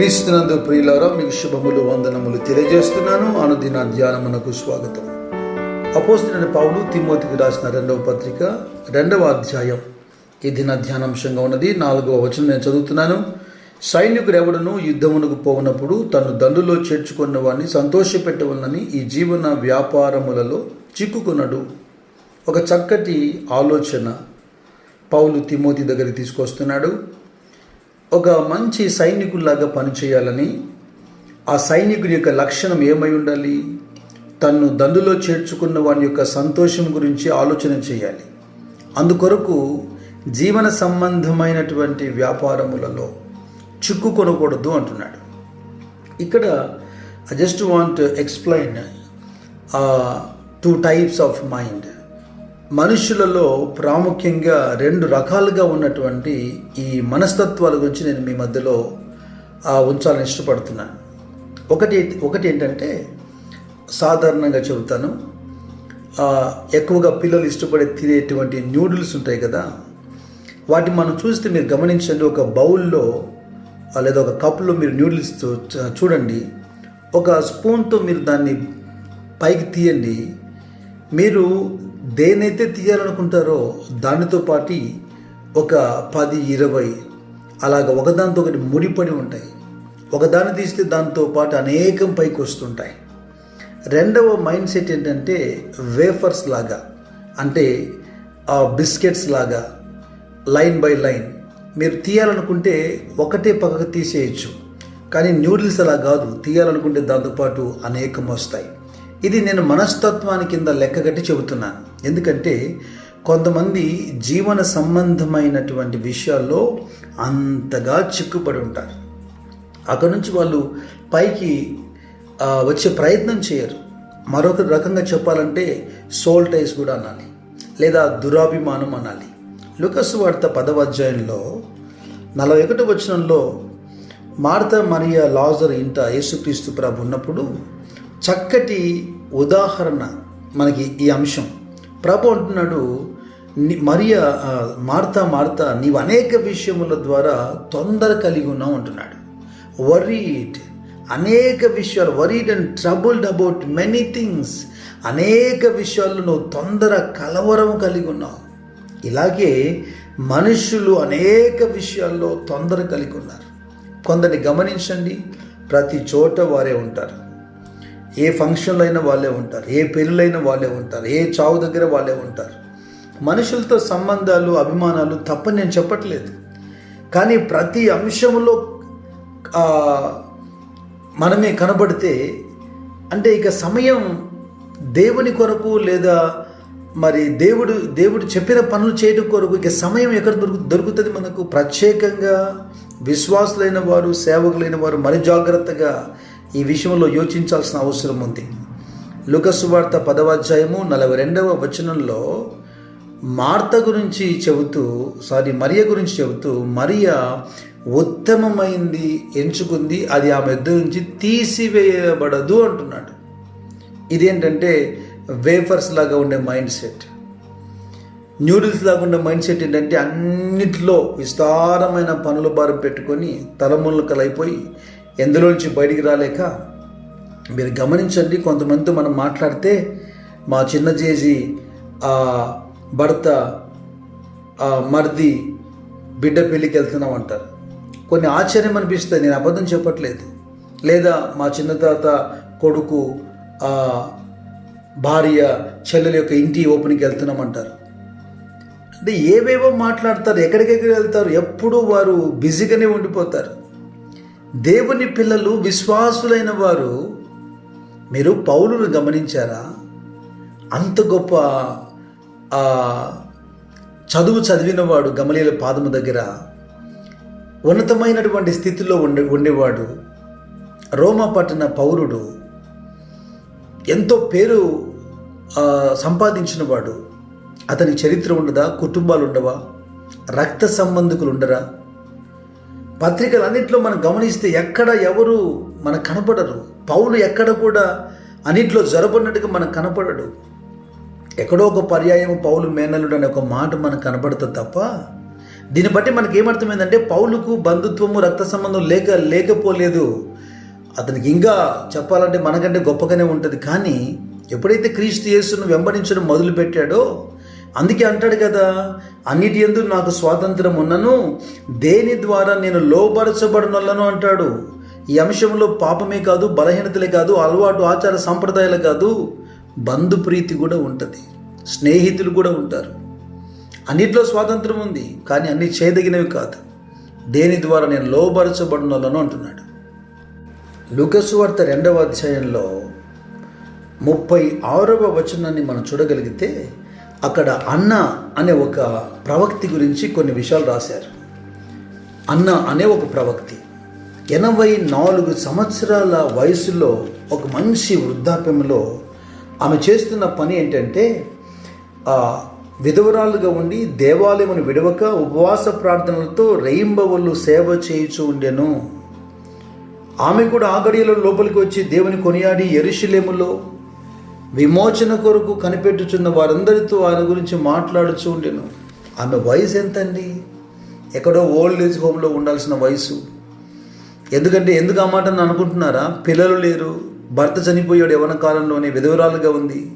క్రీస్తునందు ప్రియులారా మీకు శుభములు వందనములు తెలియజేస్తున్నాను. అనుదిన ధ్యానమునకు స్వాగతం. అపోస్తున్న పౌలు తిమోతికి రాసిన రెండవ పత్రిక రెండవ అధ్యాయం. ఈ దిన ధ్యానాంశంగా ఉన్నది నాలుగవ వచనం నేను చదువుతున్నాను. సైనికుడు ఎవడను యుద్ధమునకు పోనప్పుడు తను దండులో చేర్చుకున్న వాడిని సంతోషపెట్టవలనని ఈ జీవన వ్యాపారములలో చిక్కుకున్నాడు ఒక చక్కటి ఆలోచన పౌలు తిమోతి దగ్గరికి తీసుకొస్తున్నాడు. ఒక మంచి సైనికుల్లాగా పనిచేయాలని ఆ సైనికుడి యొక్క లక్షణం ఏమై ఉండాలి? తన్ను దండులో చేర్చుకున్న వాని యొక్క సంతోషం గురించి ఆలోచన చేయాలి. అందుకొరకు జీవన సంబంధమైనటువంటి వ్యాపారములలో చిక్కుకొనకూడదు అంటున్నాడు. ఇక్కడ I just want explain two types of mind మనుషులలో ప్రాముఖ్యంగా రెండు రకాలుగా ఉన్నటువంటి ఈ మనస్తత్వాల గురించి నేను మీ మధ్యలో ఉంచాలని ఇష్టపడుతున్నాను. ఒకటి ఒకటి ఏంటంటే సాధారణంగా చెబుతాను ఎక్కువగా పిల్లలు ఇష్టపడే తినేటువంటి న్యూడిల్స్ ఉంటాయి కదా వాటిని మనం చూస్తే మీరు గమనించండి ఒక బౌల్లో లేదా ఒక కప్లో మీరు న్యూడిల్స్ చూడండి ఒక స్పూన్తో మీరు దాన్ని పైకి తీయండి మీరు దేనైతే తీయాలనుకుంటారో దానితో పాటు ఒక పది ఇరవై అలాగ ఒకదానితో ఒకటి ముడిపడి ఉంటాయి. ఒకదాన్ని తీస్తే దాంతో పాటు అనేకం పైకి వస్తుంటాయి. రెండవ మైండ్ సెట్ ఏంటంటే వేఫర్స్ లాగా అంటే ఆ బిస్కెట్స్ లాగా లైన్ బై లైన్. మీరు తీయాలనుకుంటే ఒకటే పక్కకు తీసేయచ్చు. కానీ న్యూడిల్స్ అలా కాదు తీయాలనుకుంటే దాంతోపాటు అనేకం వస్తాయి. ఇది నేను మనస్తత్వాన్ని కింద లెక్కగట్టి చెబుతున్నాను. ఎందుకంటే కొంతమంది జీవన సంబంధమైనటువంటి విషయాల్లో అంతగా చిక్కుపడి ఉంటారు. అక్కడ నుంచి వాళ్ళు పైకి వచ్చే ప్రయత్నం చేయరు. మరొక రకంగా చెప్పాలంటే సోల్ టైస్ కూడా అనాలి లేదా దురాభిమానం అనాలి. లుకస్ వార్త పదవ అధ్యాయంలో నలభై ఒకటి వచనంలో మార్త మరియా లాజర్ ఇంట యేసుక్రీస్తు ప్రభు ఉన్నప్పుడు చక్కటి ఉదాహరణ మనకి ఈ అంశం. ప్రభు అంటున్నాడు మరియ మార్తా మార్తా నీవు అనేక విషయముల ద్వారా తొందర కలిగి ఉన్నావు అంటున్నాడు. వరీడ్ అనేక విషయాలు worried and troubled about many things అనేక విషయాల్లో నువ్వు తొందర కలవరం కలిగి ఉన్నావు. ఇలాగే మనుషులు అనేక విషయాల్లో తొందర కలిగి ఉన్నారు. కొందరిని గమనించండి ప్రతి చోట వారే ఉంటారు. ఏ ఫంక్షన్లో అయినా వాళ్ళే ఉంటారు ఏ పెళ్ళైనా వాళ్ళే ఉంటారు ఏ చావు దగ్గర వాళ్ళే ఉంటారు. మనుషులతో సంబంధాలు అభిమానాలు తప్పని నేను చెప్పట్లేదు. కానీ ప్రతి అంశంలో మనమే కనబడితే అంటే ఇక సమయం దేవుని కొరకు లేదా మరి దేవుడు దేవుడు చెప్పిన పనులు చేయడం కొరకు ఇక సమయం ఎక్కడ దొరుకు దొరుకుతుంది మనకు? ప్రత్యేకంగా విశ్వాసులైన వారు సేవకులైన వారు మరి జాగ్రత్తగా ఈ విషయంలో యోచించాల్సిన అవసరం ఉంది. లుకసు వార్త పదవాధ్యాయము నలభై రెండవ వచనంలో మార్త గురించి చెబుతూ సారీ మరియ గురించి చెబుతూ మరియ ఉత్తమమైంది ఎంచుకుంది అది ఆమె ఇద్దరు నుంచి తీసివేయబడదు అంటున్నాడు. ఇదేంటంటే వేఫర్స్ లాగా ఉండే మైండ్ సెట్. న్యూడిల్స్ లాగా ఉండే మైండ్ సెట్ ఏంటంటే అన్నిట్లో విస్తారమైన పనుల భారం పెట్టుకొని తలములకలైపోయి ఎందులోంచి బయటికి రాలేక? మీరు గమనించండి కొంతమందితో మనం మాట్లాడితే మా చిన్న చేసి ఆ భర్త ఆ మర్ది బిడ్డ పెళ్ళికి వెళ్తున్నాం అంటారు. కొన్ని ఆశ్చర్యం అనిపిస్తుంది నేను అబద్ధం చెప్పట్లేదు. లేదా మా చిన్న తాత కొడుకు ఆ భార్య చెల్లెల యొక్క ఇంటి ఓపెనింగ్కి వెళ్తున్నామంటారు అంటే ఏవేవో మాట్లాడతారు ఎక్కడికెక్కడికి వెళ్తారు ఎప్పుడూ వారు బిజీగానే ఉండిపోతారు. దేవుని పిల్లలు విశ్వాసులైన వారు మీరు పౌలును గమనించారా? అంత గొప్ప చదువు చదివినవాడు గమలీల పాదము దగ్గర ఉన్నతమైనటువంటి స్థితిలో ఉండే ఉండేవాడు. రోమా పట్టణ పౌరుడు. ఎంతో పేరు సంపాదించినవాడు. అతని చరిత్ర ఉండదా? కుటుంబాలు ఉండవా? రక్త సంబంధికులు ఉండరా? పత్రికలన్నింటిలో మనం గమనిస్తే ఎక్కడ ఎవరు మనకు కనపడరు. పౌలు ఎక్కడ కూడా అన్నింటిలో జరపడినట్టుగా మనకు కనపడడు. ఎక్కడో ఒక పర్యాయం పౌలు మేనలుడు అనే ఒక మాట మనకు కనపడుతుంది తప్ప దీన్ని బట్టి మనకి ఏమర్థమైందంటే పౌలుకు బంధుత్వము రక్త సంబంధం లేక లేకపోలేదు. అతనికి ఇంకా చెప్పాలంటే మనకంటే గొప్పగానే ఉంటుంది. కానీ ఎప్పుడైతే క్రీస్తు యేసును వెంబడించడం మొదలుపెట్టాడో అందుకే అంటాడు కదా అన్నిటి ఎందు నాకు స్వాతంత్రం ఉన్నను దేని ద్వారా నేను లోపరచబడినలను అంటాడు. ఈ అంశంలో పాపమే కాదు బలహీనతలే కాదు అలవాటు ఆచార సంప్రదాయాలు కాదు బంధుప్రీతి కూడా ఉంటుంది స్నేహితులు కూడా ఉంటారు. అన్నిట్లో స్వాతంత్రం ఉంది కానీ అన్ని చేయదగినవి కాదు. దేని ద్వారా నేను లోబరచబడినలను అంటున్నాడు. లుకసు వార్త రెండవ అధ్యాయంలో ముప్పై ఆరవ వచనాన్ని మనం చూడగలిగితే అక్కడ అన్న అనే ఒక ప్రవక్తి గురించి కొన్ని విషయాలు రాశారు. అన్న అనే ఒక ప్రవక్తి. ఎనభై నాలుగు సంవత్సరాల వయసులో ఒక మంచి వృద్ధాప్యంలో ఆమె చేస్తున్న పని ఏంటంటే విధవరాలుగా ఉండి దేవాలయమును విడవక ఉపవాస ప్రార్థనలతో రెయింబవళ్ళు సేవ చేయుచు ఉండెను. ఆమె కూడా ఆ గడియలో లోపలికి వచ్చి దేవుని కొనియాడి ఎరుషులేములో విమోచన కొరకు కనిపెట్టుచున్న వారందరితో ఆయన గురించి మాట్లాడుచూ ఉండెను. ఆమె వయసు ఎంతండి? ఎక్కడో ఓల్డ్ ఏజ్ హోమ్లో ఉండాల్సిన వయసు. ఎందుకంటే ఎందుకు ఆ మాట అనుకుంటున్నారా? పిల్లలు లేరు భర్త చనిపోయాడు యవన కాలంలోనే విధవరాలుగా ఉంది.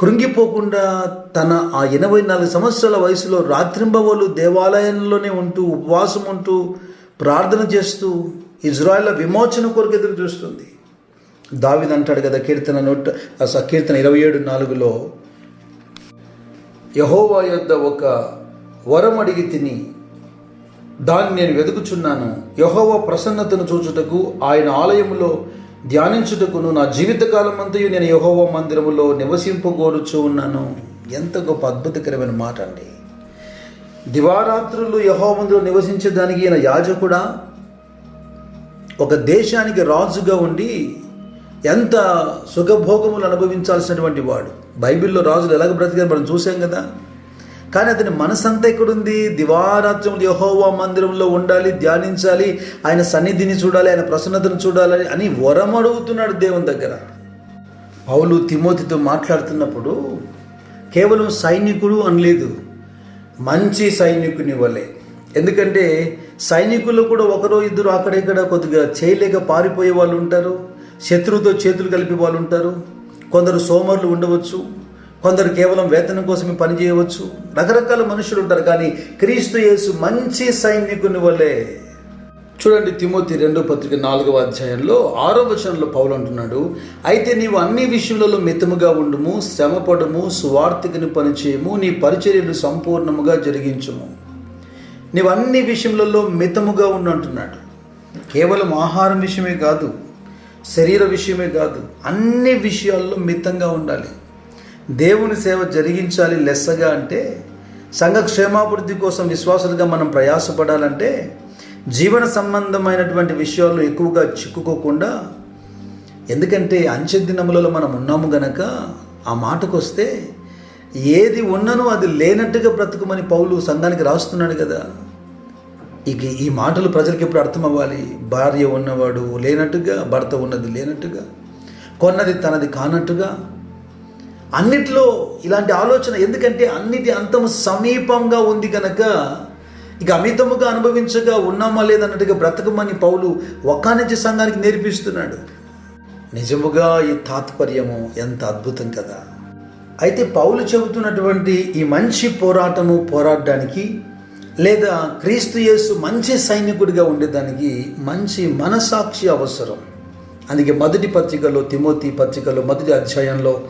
కృంగిపోకుండా తన ఆ ఎనభై నాలుగు సంవత్సరాల వయసులో రాత్రింబవలు దేవాలయంలోనే ఉంటూ ఉపవాసం ఉంటూ ప్రార్థన చేస్తూ ఇజ్రాయెల్ విమోచన కొరకు ఎదురు చూస్తుంది. దావిద్ అంటాడు కదా కీర్తన నూట కీర్తన ఇరవై ఏడు నాలుగులో యహోవా యొద్ద ఒక వరం అడిగి తిని దాన్ని నేను వెతుకుచున్నాను. యహోవ ప్రసన్నతను చూచుటకు ఆయన ఆలయములో ధ్యానించుటకును నా జీవితకాలం అంతయు నేను యహోవా మందిరములో నివసింపగోరుచు ఉన్నాను. ఎంత గొప్ప అద్భుతకరమైన మాట అండి. దివారాత్రులు యహో మందిలో నివసించేదానికి ఈయన యాజకుడా? ఒక దేశానికి రాజుగా ఉండి ఎంత సుఖభోగములు అనుభవించాల్సినటువంటి వాడు. బైబిల్లో రాజులు ఎలాగ బ్రతికారు మనం చూసాం కదా. కానీ అతని మనసంతా ఎక్కడుంది? దివారాత్రములు యహోవా మందిరంలో ఉండాలి ధ్యానించాలి ఆయన సన్నిధిని చూడాలి ఆయన ప్రసన్నతను చూడాలి అని వరం అడుగుతున్నాడు దేవుని దగ్గర. పౌలు తిమోతితో మాట్లాడుతున్నప్పుడు కేవలం సైనికుడు అనలేదు మంచి సైనికుని వలె. ఎందుకంటే సైనికులు కూడా ఒకరో ఇద్దరు అక్కడెక్కడ కొద్దిగా చేయలేక పారిపోయే వాళ్ళు ఉంటారు. శత్రువుతో చేతులు కలిపి వాళ్ళు ఉంటారు. కొందరు సోమరులు ఉండవచ్చు. కొందరు కేవలం వేతనం కోసమే పని చేయవచ్చు. రకరకాల మనుషులు ఉంటారు కానీ క్రీస్తు యేసు మంచి సైనికుని వల్లే చూడండి తిమోతి రెండో పత్రిక నాలుగవ అధ్యాయంలో ఆరో వచనంలో పౌలు అంటున్నాడు అయితే నీవు అన్ని విషయంలో మితముగా ఉండుము శ్రమపడము సువార్థికని పనిచేయము నీ పరిచర్యలు సంపూర్ణముగా జరిగించుము. నీవు అన్ని విషయంలో మితముగా ఉండు అంటున్నాడు. కేవలం ఆహారం విషయమే కాదు శరీర విషయమే కాదు అన్ని విషయాల్లో మితంగా ఉండాలి. దేవుని సేవ జరిగించాలి లెస్సగా అంటే సంఘ క్షేమాభివృద్ధి కోసం విశ్వాసులుగా మనం ప్రయాసపడాలంటే జీవన సంబంధమైనటువంటి విషయాల్లో ఎక్కువగా చిక్కుకోకుండా ఎందుకంటే అంచె దినములలో మనం ఉన్నాము గనక ఆ మాటకు వస్తే ఏది ఉన్ననో అది లేనట్టుగా బ్రతుకుమని పౌలు సంఘానికి రాస్తున్నాడు కదా. ఇక ఈ మాటలు ప్రజలకు ఎప్పుడు అర్థం అవ్వాలి భార్య ఉన్నవాడు లేనట్టుగా భర్త ఉన్నది లేనట్టుగా కొన్నది తనది కానట్టుగా? అన్నిట్లో ఇలాంటి ఆలోచన ఎందుకంటే అన్నిటి అంతము సమీపంగా ఉంది కనుక ఇక అమితముగా అనుభవించగా ఉన్నామా లేదన్నట్టుగా బ్రతకమని పౌలు ఒక్కానించి సంఘానికి నేర్పిస్తున్నాడు. నిజముగా ఈ తాత్పర్యము ఎంత అద్భుతం కదా. అయితే పౌలు చెబుతున్నటువంటి ఈ మంచి పోరాటము పోరాడడానికి లేదా క్రీస్తు యేసు మంచి సైనికుడిగా ఉండేదానికి మంచి మనసాక్షి అవసరం. అందుకే మొదటి పత్రికలో తిమోతి పత్రికలో మొదటి అధ్యాయంలో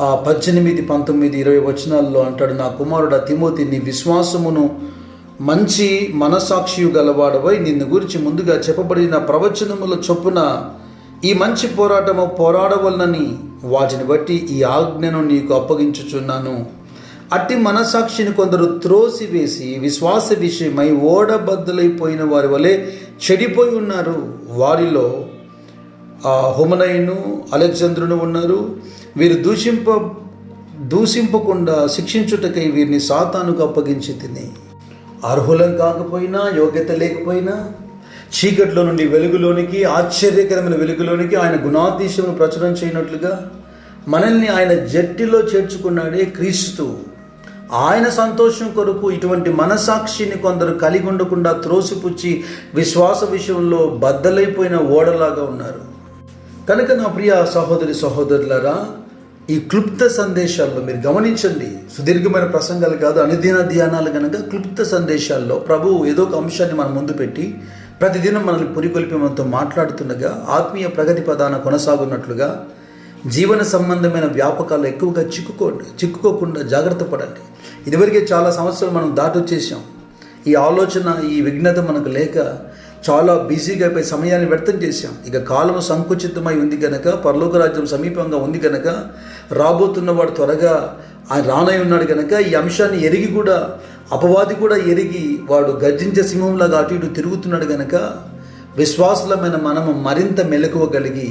ఆ పద్దెనిమిది పంతొమ్మిది ఇరవై వచనాల్లో అంటాడు నా కుమారుడు తిమోతి నీ విశ్వాసమును మంచి మనసాక్షియు గలవాడవై నిన్ను గురించి ముందుగా చెప్పబడిన ప్రవచనముల చొప్పున ఈ మంచి పోరాటము పోరాడవలనని వాటిని బట్టి ఈ ఆజ్ఞను నీకు అప్పగించుచున్నాను. అట్టి మనసాక్షిని కొందరు త్రోసివేసి విశ్వాస విషయమై ఓడబద్దలైపోయిన వారి వలె చెడిపోయి ఉన్నారు. వారిలో ఆ అలెగ్జాంద్రును ఉన్నారు. వీరు దూషింప దూషింపకుండా శిక్షించుటకై వీరిని సాతానుకు అప్పగించి తిని. అర్హులం కాకపోయినా యోగ్యత లేకపోయినా చీకట్లో నుండి వెలుగులోనికి ఆశ్చర్యకరమైన వెలుగులోనికి ఆయన గుణాతీశమును ప్రచురం చేయనట్లుగా మనల్ని ఆయన జట్టిలో చేర్చుకున్నాడే క్రీస్తు ఆయన సంతోషం కొరకు ఇటువంటి మనసాక్షిని కొందరు కలిగి ఉండకుండా త్రోసిపుచ్చి విశ్వాస విషయంలో బద్దలైపోయిన ఓడలాగా ఉన్నారు. కనుక నా ప్రియ సహోదరి సహోదరులరా ఈ క్లుప్త సందేశాల్లో మీరు గమనించండి. సుదీర్ఘమైన ప్రసంగాలు కాదు అనుదిన ధ్యానాలు కనుక క్లుప్త సందేశాల్లో ప్రభువు ఏదో ఒక అంశాన్ని మన ముందు పెట్టి ప్రతిదినం మనల్ని పురికొల్పి మనతో మాట్లాడుతుండగా ఆత్మీయ ప్రగతి ప్రధాన కొనసాగున్నట్లుగా జీవన సంబంధమైన వ్యాపకాలు ఎక్కువగా చిక్కుకోండి చిక్కుకోకుండా జాగ్రత్త పడండి. ఇదివరకే చాలా సంవత్సరాలు మనం దాటొచ్చేసాం ఈ ఆలోచన ఈ విఘ్నత మనకు లేక చాలా బిజీగా అయిపోయి సమయాన్ని వ్యర్థం చేశాం. ఇక కాలం సంకుచితమై ఉంది కనుక పరలోక రాజ్యం సమీపంగా ఉంది కనుక రాబోతున్నవాడు త్వరగా ఆయన రానై ఉన్నాడు కనుక ఈ అంశాన్ని ఎరిగి కూడా అపవాది కూడా ఎరిగి వాడు గర్జించే సింహంలాగా అటు ఇటు తిరుగుతున్నాడు కనుక విశ్వాసులమైన మనము మరింత మెలకువగలిగి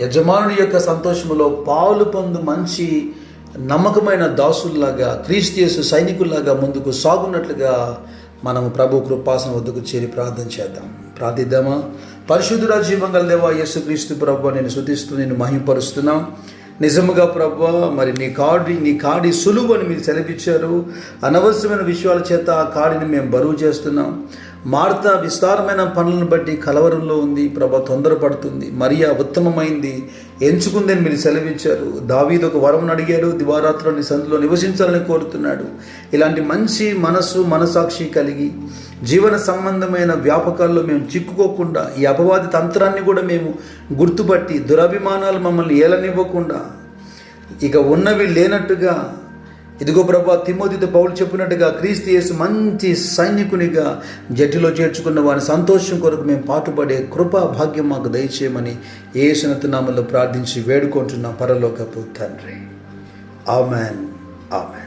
యజమానుని యొక్క సంతోషములో పాలు పొందు మంచి నమ్మకమైన దాసుల్లాగా క్రీస్తు సైనికుల్లాగా ముందుకు సాగున్నట్లుగా మనము ప్రభు కృపాసన వద్దకు చేరి ప్రార్థన చేద్దాం. ప్రార్థిద్దామా? పరిశుద్ధుడా జీవంగల దేవా యేసు క్రీస్తు ప్రభు నేను శుద్ధిస్తూ నేను మహింపరుస్తున్నాం. నిజముగా ప్రభు మరి నీ కాడి నీ కాడి సులువు అని మీరు సెలవిచ్చారు. అనవసరమైన విషయాల చేత ఆ కాడిని మేము బరువు చేస్తున్నాం. మార్త విస్తారమైన పనులను బట్టి కలవరంలో ఉంది. ప్రభ తొందరపడుతుంది. మరియా ఉత్తమమైంది. ఎంచుకుందని మీరు సెలవిచ్చారు. దావీదు ఒక వరం అడిగాడు. దివారాత్రుని సందులో నివసించాలని కోరుతున్నాడు. ఇలాంటి మంచి మనసు మనసాక్షి కలిగి జీవన సంబంధమైన వ్యాపకాల్లో మేము చిక్కుకోకుండా ఈ అపవాది తంత్రాన్ని కూడా మేము గుర్తుపట్టి దురభిమానాలు మమ్మల్ని ఏలనివ్వకుండా ఇక ఉన్నవి లేనట్టుగా ఇదిగో ప్రభా తిమోతితో పౌలు చెప్పినట్టుగా క్రీస్తు యేసు మంచి సైనికునిగా జట్టులో చేర్చుకున్న వారి సంతోషం కొరకు మేము పాటుపడే కృపా భాగ్యం మాకు దయచేయమని ఏ ప్రార్థించి వేడుకుంటున్నాం. పరలోకపు తండ్రి. ఆమెన్. ఆమెన్.